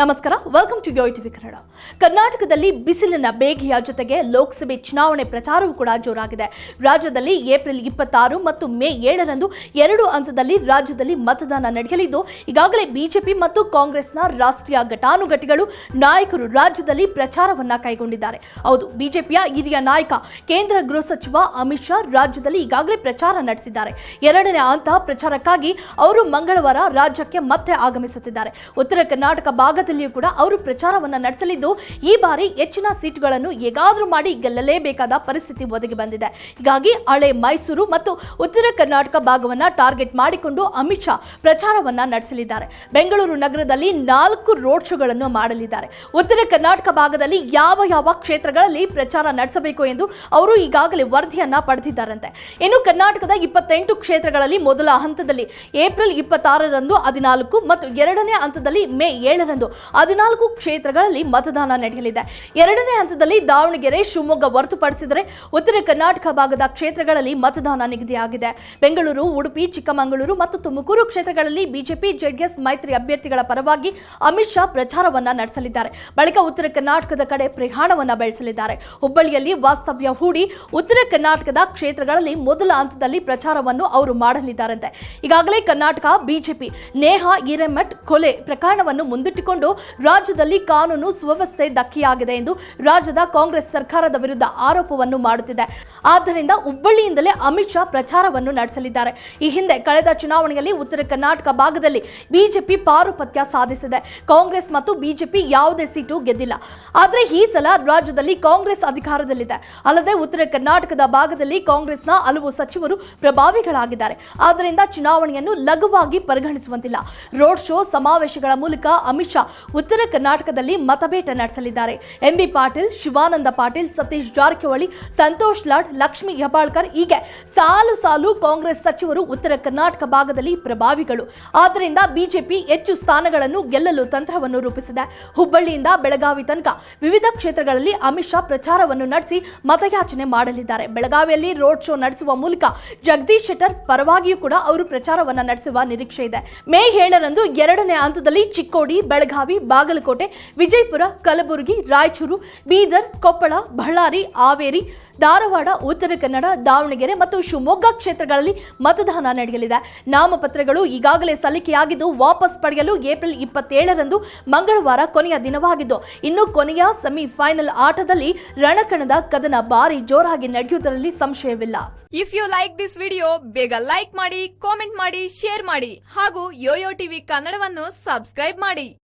ನಮಸ್ಕಾರ welcome to TV Kannada ಕರ್ನಾಟಕದಲ್ಲಿ ಬಿಸಿಲಿನ ಬೇಗೆಯ ಜೊತೆಗೆ ಲೋಕಸಭೆ ಚುನಾವಣೆ ಪ್ರಚಾರವೂ ಕೂಡ ಜೋರಾಗಿದೆ. ರಾಜ್ಯದಲ್ಲಿ ಏಪ್ರಿಲ್ ಇಪ್ಪತ್ತಾರು ಮತ್ತು ಮೇ ಏಳರಂದು ಎರಡು ಹಂತದಲ್ಲಿ ರಾಜ್ಯದಲ್ಲಿ ಮತದಾನ ನಡೆಯಲಿದ್ದು, ಈಗಾಗಲೇ ಬಿಜೆಪಿ ಮತ್ತು ಕಾಂಗ್ರೆಸ್ನ ರಾಷ್ಟ್ರೀಯ ಘಟಾನುಘಟಿಗಳು ನಾಯಕರು ರಾಜ್ಯದಲ್ಲಿ ಪ್ರಚಾರವನ್ನ ಕೈಗೊಂಡಿದ್ದಾರೆ. ಹೌದು, ಬಿಜೆಪಿಯ ಹಿರಿಯ ನಾಯಕ, ಕೇಂದ್ರ ಗೃಹ ಸಚಿವ ಅಮಿತ್ ಶಾ ರಾಜ್ಯದಲ್ಲಿ ಈಗಾಗಲೇ ಪ್ರಚಾರ ನಡೆಸಿದ್ದಾರೆ. ಎರಡನೇ ಹಂತ ಪ್ರಚಾರಕ್ಕಾಗಿ ಅವರು ಮಂಗಳವಾರ ರಾಜ್ಯಕ್ಕೆ ಮತ್ತೆ ಆಗಮಿಸುತ್ತಿದ್ದಾರೆ. ಉತ್ತರ ಕರ್ನಾಟಕ ಭಾಗದಲ್ಲಿಯೂ ಕೂಡ ಅವರು ಪ್ರಚಾರವನ್ನು ನಡೆಸಲಿದ್ದು, ಈ ಬಾರಿ ಹೆಚ್ಚಿನ ಸೀಟುಗಳನ್ನು ಹೇಗಾದರೂ ಮಾಡಿ ಗೆಲ್ಲಲೇಬೇಕಾದ ಪರಿಸ್ಥಿತಿ ಒದಗಿ ಬಂದಿದೆ. ಹೀಗಾಗಿ ಹಳೆ ಮೈಸೂರು ಮತ್ತು ಉತ್ತರ ಕರ್ನಾಟಕ ಭಾಗವನ್ನ ಟಾರ್ಗೆಟ್ ಮಾಡಿಕೊಂಡು ಅಮಿತ್ ಶಾ ಪ್ರಚಾರವನ್ನ ನಡೆಸಲಿದ್ದಾರೆ. ಬೆಂಗಳೂರು ನಗರದಲ್ಲಿ ನಾಲ್ಕು ರೋಡ್ ಶೋಗಳನ್ನು ಮಾಡಲಿದ್ದಾರೆ. ಉತ್ತರ ಕರ್ನಾಟಕ ಭಾಗದಲ್ಲಿ ಯಾವ ಯಾವ ಕ್ಷೇತ್ರಗಳಲ್ಲಿ ಪ್ರಚಾರ ನಡೆಸಬೇಕು ಎಂದು ಅವರು ಈಗಾಗಲೇ ವರದಿಯನ್ನ ಪಡೆದಿದ್ದಾರಂತೆ. ಇನ್ನು ಕರ್ನಾಟಕದ ಇಪ್ಪತ್ತೆಂಟು ಕ್ಷೇತ್ರಗಳಲ್ಲಿ ಮೊದಲ ಹಂತದಲ್ಲಿ ಏಪ್ರಿಲ್ ಇಪ್ಪತ್ತಾರರಂದು ಹದಿನಾಲ್ಕು ಮತ್ತು ಎರಡನೇ ಹಂತದಲ್ಲಿ ಮೇ ಏಳರಂದು ಹದಿನಾಲ್ಕು ಕ್ಷೇತ್ರಗಳಲ್ಲಿ ಮತದಾನ ನಡೆಯಲಿದೆ. ಎರಡನೇ ಹಂತದಲ್ಲಿ ದಾವಣಗೆರೆ, ಶಿವಮೊಗ್ಗ ಹೊರತುಪಡಿಸಿದರೆ ಉತ್ತರ ಕರ್ನಾಟಕ ಭಾಗದ ಕ್ಷೇತ್ರಗಳಲ್ಲಿ ಮತದಾನ ನಿಗದಿಯಾಗಿದೆ. ಬೆಂಗಳೂರು, ಉಡುಪಿ, ಚಿಕ್ಕಮಗಳೂರು ಮತ್ತು ತುಮಕೂರು ಕ್ಷೇತ್ರಗಳಲ್ಲಿ ಬಿಜೆಪಿ, ಜೆಡಿಎಸ್ ಮೈತ್ರಿ ಅಭ್ಯರ್ಥಿಗಳ ಪರವಾಗಿ ಅಮಿತ್ ಶಾ ಪ್ರಚಾರವನ್ನ ನಡೆಸಲಿದ್ದಾರೆ. ಬಳಿಕ ಉತ್ತರ ಕರ್ನಾಟಕದ ಕಡೆ ಪ್ರಯಾಣವನ್ನ ಬೆಳೆಸಲಿದ್ದಾರೆ. ಹುಬ್ಬಳ್ಳಿಯಲ್ಲಿ ವಾಸ್ತವ್ಯ ಹೂಡಿ ಉತ್ತರ ಕರ್ನಾಟಕದ ಕ್ಷೇತ್ರಗಳಲ್ಲಿ ಮೊದಲ ಹಂತದಲ್ಲಿ ಪ್ರಚಾರವನ್ನು ಅವರು ಮಾಡಲಿದ್ದಾರಂತೆ. ಈಗಾಗಲೇ ಕರ್ನಾಟಕ, ಬಿಜೆಪಿ, ನೇಹಾ, ಹಿರೇಮಠ್, ಕೊಲೆ ಪ್ರಕರಣವನ್ನು ಮುಂದಿಟ್ಟುಕೊಂಡು ರಾಜ್ಯದಲ್ಲಿ ಕಾನೂನು ಸುವ್ಯವಸ್ಥೆ ಧಕ್ಕೆಯಾಗಿದೆ ಎಂದು ರಾಜ್ಯದ ಕಾಂಗ್ರೆಸ್ ಸರ್ಕಾರದ ವಿರುದ್ಧ ಆರೋಪವನ್ನು ಮಾಡುತ್ತಿದೆ. ಆದ್ದರಿಂದ ಹುಬ್ಬಳ್ಳಿಯಿಂದಲೇ ಅಮಿತ್ ಶಾ ಪ್ರಚಾರವನ್ನು ನಡೆಸಲಿದ್ದಾರೆ. ಈ ಹಿಂದೆ ಕಳೆದ ಚುನಾವಣೆಯಲ್ಲಿ ಉತ್ತರ ಕರ್ನಾಟಕ ಭಾಗದಲ್ಲಿ ಬಿಜೆಪಿ ಪಾರುಪತ್ಯ ಸಾಧಿಸಿದೆ. ಕಾಂಗ್ರೆಸ್ ಮತ್ತು ಬಿಜೆಪಿ ಯಾವುದೇ ಸೀಟು ಗೆದ್ದಿಲ್ಲ. ಆದರೆ ಈ ಸಲ ರಾಜ್ಯದಲ್ಲಿ ಕಾಂಗ್ರೆಸ್ ಅಧಿಕಾರದಲ್ಲಿದೆ. ಅಲ್ಲದೆ ಉತ್ತರ ಕರ್ನಾಟಕದ ಭಾಗದಲ್ಲಿ ಕಾಂಗ್ರೆಸ್ನ ಹಲವು ಸಚಿವರು ಪ್ರಭಾವಿಗಳಾಗಿದ್ದಾರೆ. ಆದ್ದರಿಂದ ಚುನಾವಣೆಯನ್ನು ಲಘುವಾಗಿ ಪರಿಗಣಿಸುವಂತಿಲ್ಲ. ರೋಡ್ ಶೋ ಸಮಾವೇಶಗಳ ಮೂಲಕ ಅಮಿತ್ ಶಾ ಉತ್ತರ ಕರ್ನಾಟಕದಲ್ಲಿ ಮತಬೇಟ ನಡೆಸಲಿದ್ದಾರೆ. ಎಂಬಿ ಪಾಟೀಲ್, ಶಿವಾನಂದ ಪಾಟೀಲ್, ಸತೀಶ್ ಜಾರಕಿಹೊಳಿ, ಸಂತೋಷ್ ಲಾಡ್, ಲಕ್ಷ್ಮಿ ಹೆಬಾಳ್ಕರ್ ಹೀಗೆ ಸಾಲು ಸಾಲು ಕಾಂಗ್ರೆಸ್ ಸಚಿವರು ಉತ್ತರ ಕರ್ನಾಟಕ ಭಾಗದಲ್ಲಿ ಪ್ರಭಾವಿಗಳು. ಆದ್ದರಿಂದ ಬಿಜೆಪಿ ಹೆಚ್ಚು ಸ್ಥಾನಗಳನ್ನು ಗೆಲ್ಲಲು ತಂತ್ರವನ್ನು ರೂಪಿಸಿದೆ. ಹುಬ್ಬಳ್ಳಿಯಿಂದ ಬೆಳಗಾವಿ ತನಕ ವಿವಿಧ ಕ್ಷೇತ್ರಗಳಲ್ಲಿ ಅಮಿತ್ ಶಾ ಪ್ರಚಾರವನ್ನು ನಡೆಸಿ ಮತಯಾಚನೆ ಮಾಡಲಿದ್ದಾರೆ. ಬೆಳಗಾವಿಯಲ್ಲಿ ರೋಡ್ ಶೋ ನಡೆಸುವ ಮೂಲಕ ಜಗದೀಶ್ ಶೆಟ್ಟರ್ ಪರವಾಗಿಯೂ ಕೂಡ ಅವರು ಪ್ರಚಾರವನ್ನು ನಡೆಸುವ ನಿರೀಕ್ಷೆ ಇದೆ. ಮೇ ಏಳರಂದು ಎರಡನೇ ಹಂತದಲ್ಲಿ ಚಿಕ್ಕೋಡಿ, ಬೆಳಗಾವಿ ಬಾಗಲಕೋಟೆ, ವಿಜಯಪುರ, ಕಲಬುರಗಿ, ರಾಯಚೂರು, ಬೀದರ್, ಕೊಪ್ಪಳ, ಬಳ್ಳಾರಿ, ಹಾವೇರಿ, ಧಾರವಾಡ, ಉತ್ತರ ಕನ್ನಡ, ದಾವಣಗೆರೆ ಮತ್ತು ಶಿವಮೊಗ್ಗ ಕ್ಷೇತ್ರಗಳಲ್ಲಿ ಮತದಾನ ನಡೆಯಲಿದೆ. ನಾಮಪತ್ರಗಳು ಈಗಾಗಲೇ ಸಲ್ಲಿಕೆಯಾಗಿದ್ದು ವಾಪಸ್ ಪಡೆಯಲು ಏಪ್ರಿಲ್ ಇಪ್ಪತ್ತೇಳರಂದು ಮಂಗಳವಾರ ಕೊನೆಯ ದಿನವಾಗಿದ್ದು, ಇನ್ನು ಕೊನೆಯ ಸೆಮಿಫೈನಲ್ ಆಟದಲ್ಲಿ ರಣಕಣದ ಕದನ ಭಾರಿ ಜೋರಾಗಿ ನಡೆಯುವುದರಲ್ಲಿ ಸಂಶಯವಿಲ್ಲ. If you like this video ಬೇಗ ಲೈಕ್ ಮಾಡಿ ಕಾಮೆಂಟ್ ಮಾಡಿ ಶೇರ್ ಮಾಡಿ ಹಾಗೂ ಯೋಯೋ ಟಿವಿ ಕನ್ನಡವನ್ನು ಸಬ್ಸ್ಕ್ರೈಬ್ ಮಾಡಿ.